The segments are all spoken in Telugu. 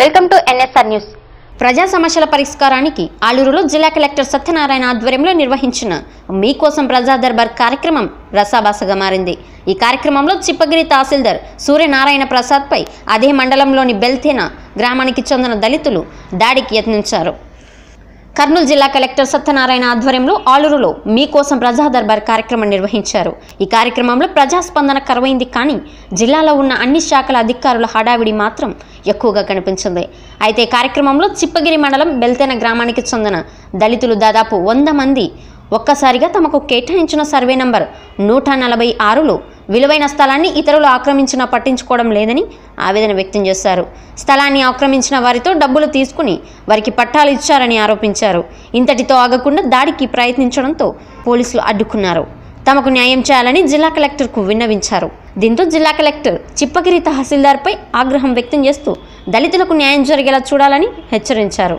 Welcome to NSR news. ప్రజా సమస్యల పరిష్కారానికి ఆలూరులో జిల్లా కలెక్టర్ సత్యనారాయణ ఆధ్వర్యంలో నిర్వహించిన మీకోసం ప్రజా దర్బార్ కార్యక్రమం రసాభాసగా మారింది. ఈ కార్యక్రమంలో చిప్పగిరి తహసీల్దార్ సూర్యనారాయణ ప్రసాద్పై అదే మండలంలోని బెల్తేన గ్రామానికి చెందిన దళితులు దాడికి యత్నించారు. కర్నూలు జిల్లా కలెక్టర్ సత్యనారాయణ ఆధ్వర్యంలో ఆలూరులో మీకోసం ప్రజా దర్బార్ కార్యక్రమం నిర్వహించారు. ఈ కార్యక్రమంలో ప్రజాస్పందన కరువైంది కానీ జిల్లాలో ఉన్న అన్ని శాఖల అధికారుల హడావిడి మాత్రం ఎక్కువగా కనిపించింది. అయితే కార్యక్రమంలో చిప్పగిరి మండలం బెల్తెన గ్రామానికి చెందిన దళితులు దాదాపు వంద మంది ఒక్కసారిగా తమకు కేటాయించిన సర్వే నంబర్ నూట నలభై ఆరులో విలువైన స్థలాన్ని ఇతరులు ఆక్రమించినా పట్టించుకోవడం లేదని ఆవేదన వ్యక్తం చేశారు. స్థలాన్ని ఆక్రమించిన వారితో డబ్బులు తీసుకుని వారికి పట్టాలు ఇచ్చారని ఆరోపించారు. ఇంతటితో ఆగకుండా దాడికి ప్రయత్నించడంతో పోలీసులు అడ్డుకున్నారు. తమకు న్యాయం చేయాలని జిల్లా కలెక్టర్కు విన్నవించారు. దీంతో జిల్లా కలెక్టర్ చిప్పగిరి తహసీల్దార్పై ఆగ్రహం వ్యక్తం చేస్తూ దళితులకు న్యాయం జరిగేలా చూడాలని హెచ్చరించారు.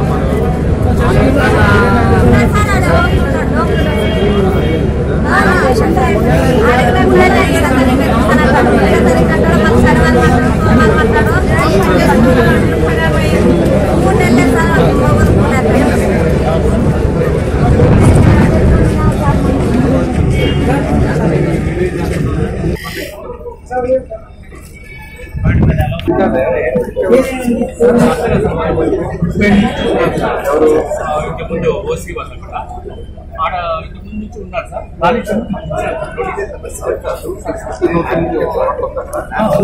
ఇంటి ముందు ఓసీ వాళ్ళు అక్కడ ఆడ ఇంతకుముందు నుంచి ఉన్నారు సార్.